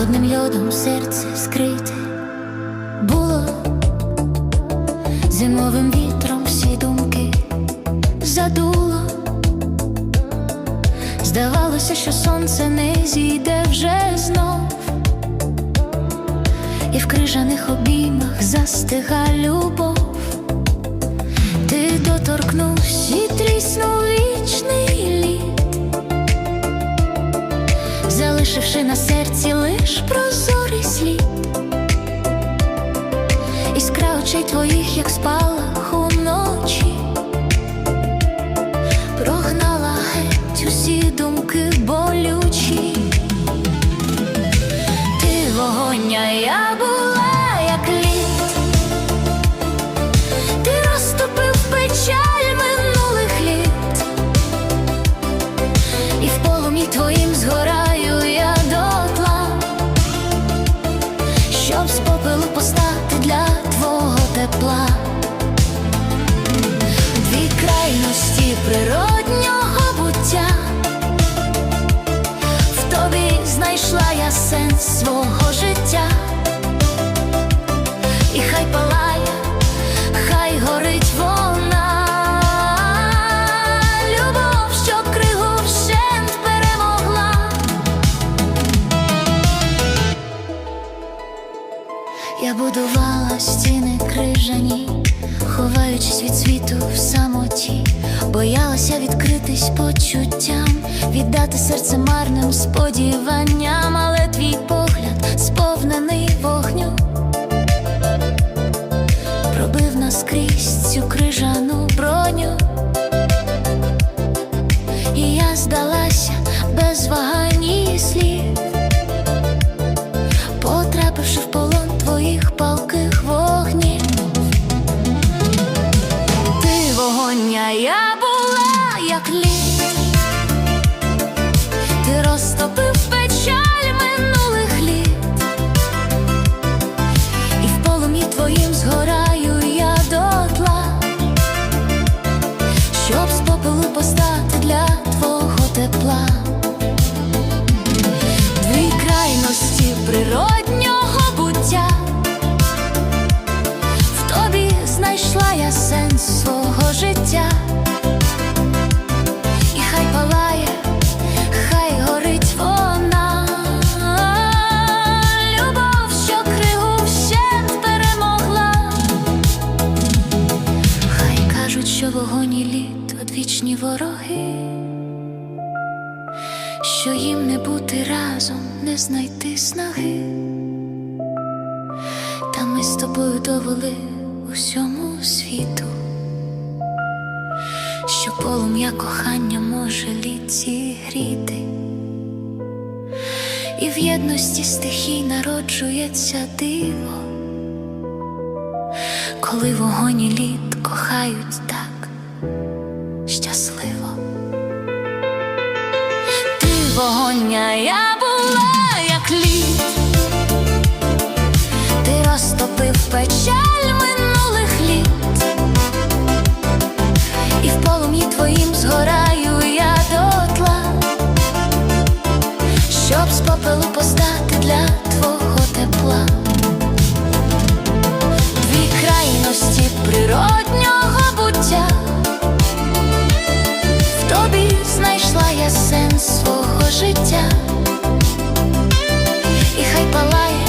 холодним льодом серце скрите було зимовим вітром всі думки задуло. Здавалося, що сонце не зійде вже знов, і в крижаних обіймах застига любов. Ти доторкнувся і тріснув вічний лід, залишивши на серці лиш прозорий слід, іскра очей твоїх, як спалах уночі, прогнала геть усі думки болючі. Ти вогонь, я була, як лід. Ти розтопив печаль минулих літ, і в полум'ї твоїм згораю тепла. Дві крайності природнього буття. В тобі знайшла я сенс свого Я будувала стіни крижані, ховаючись від світу в самоті, боялася відкритись почуттям, віддати серце марним сподіванням, але твій погляд сповнений вогню, пробив наскрізь цю я була, як лід. Ти розтопив печаль минулих літ, і в полум'ї твоїм згораю я дотла, щоб з попелу постати для твого тепла. Що вогонь і лід одвічні вороги що їм не бути разом, не знайти снаги. Та ми з тобою довели усьому світу, що полум'я кохання може лід зігріти, і в єдності стихій народжується диво, коли вогонь і лід кохають так щасливо. Ти вогонь, а я палає.